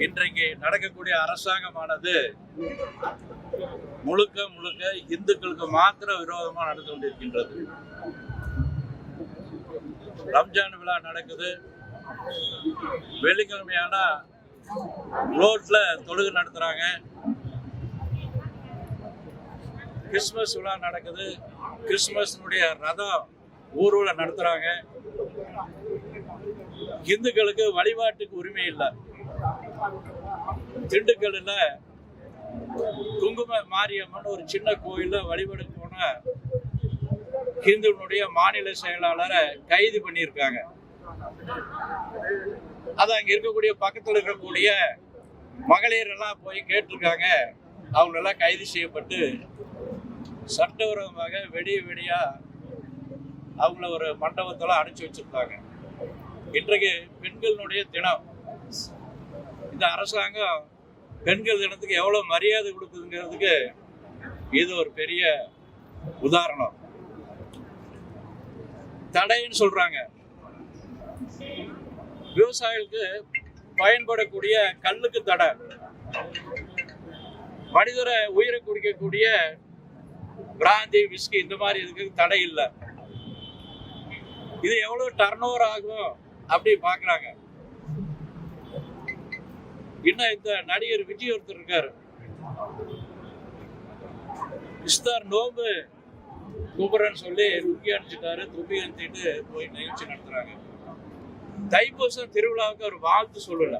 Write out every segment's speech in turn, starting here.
இன்றைக்கு நடக்கக்கூடிய அரசாங்கமானது முழுக்க முழுக்க இந்துக்களுக்கு மாத்திர விரோதமா நடந்து கொண்டிருக்கின்றது. ரம்ஜான் விழா நடக்குது. வெள்ளிக்கிழமையானா ரோட்ல தொழுகை நடத்துறாங்க. கிறிஸ்மஸ் விழா நடக்குது. கிறிஸ்மஸ்னுடைய ரதம் ஊர்வலம் நடத்துறாங்க. இந்துக்களுக்கு வழிபாட்டுக்கு உரிமை இல்லை. திண்டுக்கல்ல குங்கும மாரியம்மன் ஒரு சின்ன கோயில வழிபட போன ஹிந்துனுடைய மாநில செயலாளரை கைது பண்ணியிருக்காங்க. அது அங்க இருக்கக்கூடிய பக்கத்தில் இருக்கக்கூடிய மகளிர் எல்லாம் போய் கேட்டிருக்காங்க. அவங்க எல்லாம் கைது செய்யப்பட்டு சட்டவிரோதமாக வெடிய வெடியா அவங்கள ஒரு மண்டபத்தில் அடைச்சு வச்சிருக்காங்க. இன்றைக்கு பெண்களுடைய தினம். இந்த அரசாங்கம் பெண்கள் தினத்துக்கு எவ்வளவு மரியாதை கொடுக்குதுங்கிறதுக்கு இது ஒரு பெரிய உதாரணம். தடைன்னு சொல்றாங்க. விவசாயிகளுக்கு பயன்படக்கூடிய கல்லுக்கு தடை. மனிதரை உயிரை குடிக்கக்கூடிய பிராந்தி விஸ்கி இந்த மாதிரி இதுக்கு தடை இல்லை. இது எவ்வளவு டர்ன் ஓவர் ஆகும் அப்படி பாக்குறாங்க. இன்னும் இந்த நடிகர் விஜய் ஒருத்தர் இருக்காரு. இஸ்தார் நோம்பு கூப்பிடுறேன்னு சொல்லி துப்பி அணிச்சிட்டாரு துப்பி அனுப்பிட்டு போய் நிகழ்ச்சி நடத்துறாங்க. தைப்பூசம் திருவிழாவுக்கு ஒரு வாழ்த்து சொல்லல.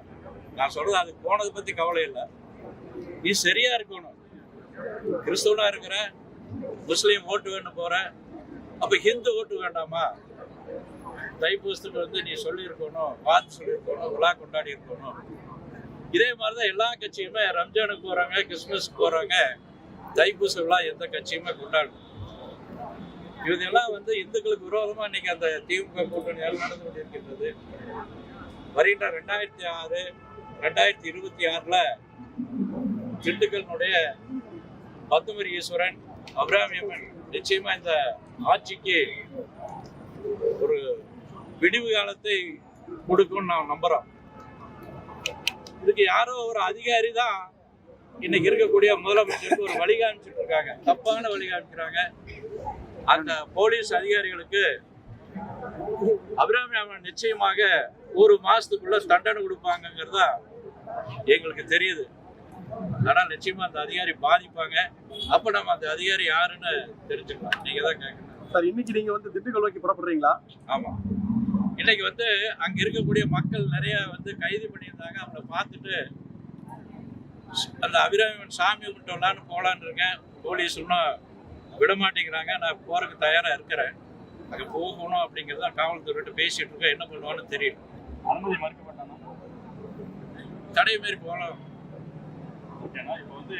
நான் சொல்றது அது போனதை பத்தி கவலை இல்லை. நீ சரியா இருக்கணும். கிறிஸ்துவனா இருக்கிற முஸ்லீம் ஓட்டு வேணும் போற அப்ப ஹிந்து ஓட்டு வேண்டாமா? தைப்பூசத்துக்கு வந்து நீ சொல்லியிருக்கணும் வாழ்த்து சொல்லியிருக்கணும் விழா கொண்டாடி இருக்கணும். இதே மாதிரி தான் எல்லா கட்சியுமே ரம்ஜானுக்கு போகிறாங்க கிறிஸ்மஸ்க்கு போகிறாங்க தைப்பூச விழா எந்த கட்சியுமே கொண்டாடும் இதெல்லாம் வந்து இந்துக்களுக்கு விரோதமாக இன்னைக்கு அந்த திமுக கூட்டணியால் நடந்து கொண்டிருக்கின்றது? வருகின்ற ரெண்டாயிரத்தி ஆறு ரெண்டாயிரத்தி இருபத்தி ஆறில் திண்டுக்கல்னுடைய பத்துமரி ஈஸ்வரன் அபிராமியம்மன் நிச்சயமா இந்த ஆட்சிக்கு ஒரு விடிவு காலத்தை கொடுக்கும்னு நான் நம்புறோம் இதுக்கு யாரோ ஒரு அதிகாரி தான் இன்னைக்கு இருக்கக்கூடிய முதலமைச்சருக்கு ஒரு வழி காமிச்சிட்டு இருக்காங்க தப்பான வழி காமிக்கிறாங்க அந்த போலீஸ் அதிகாரிகளுக்கு அபிராமி அம்மன் நிச்சயமாக ஒரு மாசத்துக்குள்ள தண்டனை கொடுப்பாங்கங்கிறதா எங்களுக்கு தெரியுது. ஆனா நிச்சயமா அந்த அதிகாரி பாதிப்பாங்க. அப்ப நம்ம அந்த அதிகாரி யாருன்னு தெரிஞ்சுக்கலாம். நீங்க தான் கேட்கணும் சார் இன்னைக்கு நீங்க வந்து திண்டுக்கல் நோக்கி புறப்படுறீங்களா? ஆமா. இன்னைக்கு வந்து அங்க இருக்கக்கூடிய மக்கள் நிறைய வந்து கைது பண்ணியிருந்தாங்க. அவங்கள பார்த்துட்டு அந்த அபிராமன் சாமி கும்பிட்டோம்லான்னு போலான்னு இருக்கேன். போலீஸ் இன்னும் விட மாட்டேங்கிறாங்க. நான் போறதுக்கு தயாரா இருக்கிறேன். அங்க போகணும் அப்படிங்கிறத காவல்துறையிட்ட பேசிட்டு இருக்கேன் என்ன பண்ணுவான்னு தெரியல. அனுமதி மறுக்கப்பட்டானா? தடை மாரி போகலாம் ஓகேண்ணா இப்போ வந்து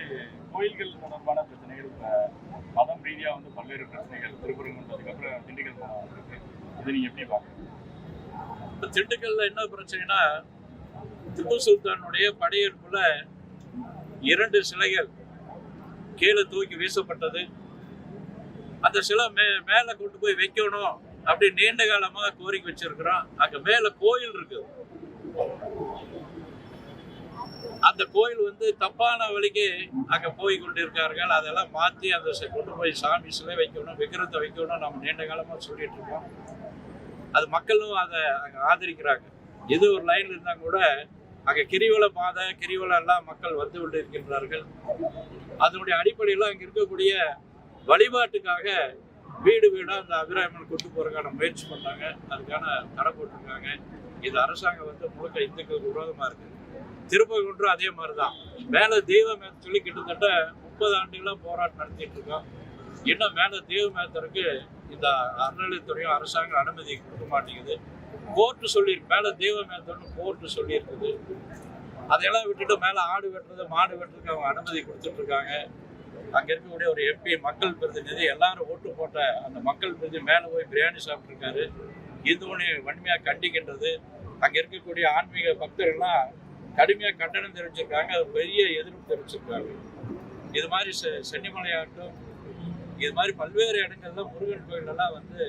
கோயில்கள் தொடர்பான பிரச்சனைகள் இப்ப மதம் ரீதியா வந்து பல்வேறு பிரச்சனைகள் திருப்பரங்குன்றதுக்கு அப்புறம் திண்டுக்கல் போனோம் இருக்கு இதை நீங்க எப்படி பாக்குறீங்க இப்ப திண்டுக்கல்ல என்ன பிரச்சனைனா திப்பு சுல்தானுடைய படையெடுப்புல இரண்டு சிலைகள் கீழே தூக்கி வீசப்பட்டது. அந்த சிலை மே மேல கொண்டு போய் வைக்கணும் அப்படி நீண்ட காலமா கோரிக்கை வச்சிருக்கிறோம். அங்க மேல கோயில் இருக்கு. அந்த கோயில் வந்து தப்பான வழிக்கு அங்க போய் கொண்டிருக்கார்கள். அதெல்லாம் மாத்தி அந்த கொண்டு போய் சாமி சிலை வைக்கணும் விக்கிரத்தை வைக்கணும் நம்ம நீண்ட காலமா சொல்லிட்டு இருக்கோம். அது மக்களும் அதை அங்கே ஆதரிக்கிறாங்க. எது ஒரு லைன்ல இருந்தா கூட அங்கே கிரிவல பாதை கிரிவலம் எல்லாம் மக்கள் வந்து கொண்டு இருக்கின்றார்கள். அதனுடைய அடிப்படையில் அங்கே இருக்கக்கூடிய வழிபாட்டுக்காக வீடு வீடாக அந்த அபிராமன் கொண்டு போறதுக்கான முயற்சி பண்ணாங்க அதுக்கான தடை போட்டிருக்காங்க. இது அரசாங்கம் வந்து முழுக்க இந்துக்களுக்கு விரோதமா இருக்கு. திருப்பகுன்றம் அதே மாதிரிதான். மேலே தெய்வம் சொல்லி கிட்டத்தட்ட முப்பது ஆண்டுகளாக போராட்டம் நடத்திட்டு இருக்கோம். இன்னும் மேலே தெய்வம் மேத்தருக்கு இந்த அறநிலையத்துறையும் அரசாங்கம் அனுமதி கொடுக்க மாட்டேங்குது. கோர்ட்டு சொல்லியிருக்கு. மேலே தெய்வம் ஏத்தம்னு கோர்ட்டு சொல்லியிருக்குது. அதையெல்லாம் விட்டுட்டு மேலே ஆடு வெட்டுறது மாடு வெட்டுறதுக்கு அவங்க அனுமதி கொடுத்துட்ருக்காங்க. அங்கே இருக்கக்கூடிய ஒரு எம்பி மக்கள் பிரதிநிதி எல்லாரும் ஓட்டு போட்ட அந்த மக்கள் பிரதிநிதி மேலே போய் பிரியாணி சாப்பிட்ருக்காரு. இது ஒன்று வன்மையாக கண்டிக்கின்றது. அங்கே இருக்கக்கூடிய ஆன்மீக பக்தர்கள்லாம் கடுமையாக கண்டனம் தெரிவிச்சிருக்காங்க. அது பெரிய எதிர்ப்பு தெரிவிச்சிருக்காங்க. இது மாதிரி செ- சென்னிமலையாகட்டும் இது மாதிரி பல்வேறு இடங்கள்ல முருகன் கோயிலெல்லாம் வந்து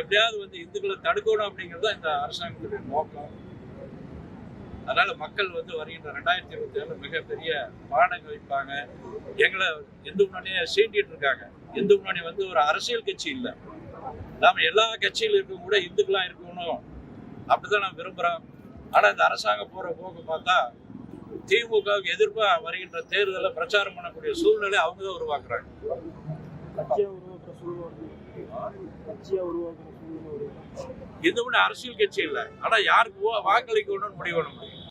எப்படியாவது வந்து இந்துக்களை தடுக்கணும் அப்படிங்கிறது தான் இந்த அரசாங்கத்துடைய நோக்கம். அதனால மக்கள் வந்து வருகின்ற ரெண்டாயிரத்தி இருபத்தி ஏழுல மிகப்பெரிய பானங்க வைப்பாங்க. எங்களை இந்து முன்னாடியே சீண்டிட்டு இருக்காங்க. இந்து முன்னாடி வந்து ஒரு அரசியல் கட்சி இல்லை. நாம எல்லா கட்சியிலும் இருக்கும் கூட இந்துக்கெல்லாம் இருக்கணும். அப்படிதான் நான் விரும்புறோம். ஆனா இந்த அரசாங்கம் போற போக்கு பார்த்தா திமுகவுக்கு எதிர்ப்பா வருகின்ற தேர்தலில் பிரச்சாரம் பண்ணக்கூடிய சூழ்நிலை அவங்க தான் உருவாக்குறாங்க. கட்சியா உருவாக்குற சூழ்நிலை. கட்சியா உருவாக்குற சூழ்நிலை. ஒரு ஒண்ணு அரசியல் கட்சி இல்லை. ஆனா யாருக்கு வாக்களிக்க வாக்களிக்கணும்னு முடிவு பண்ண முடியும்?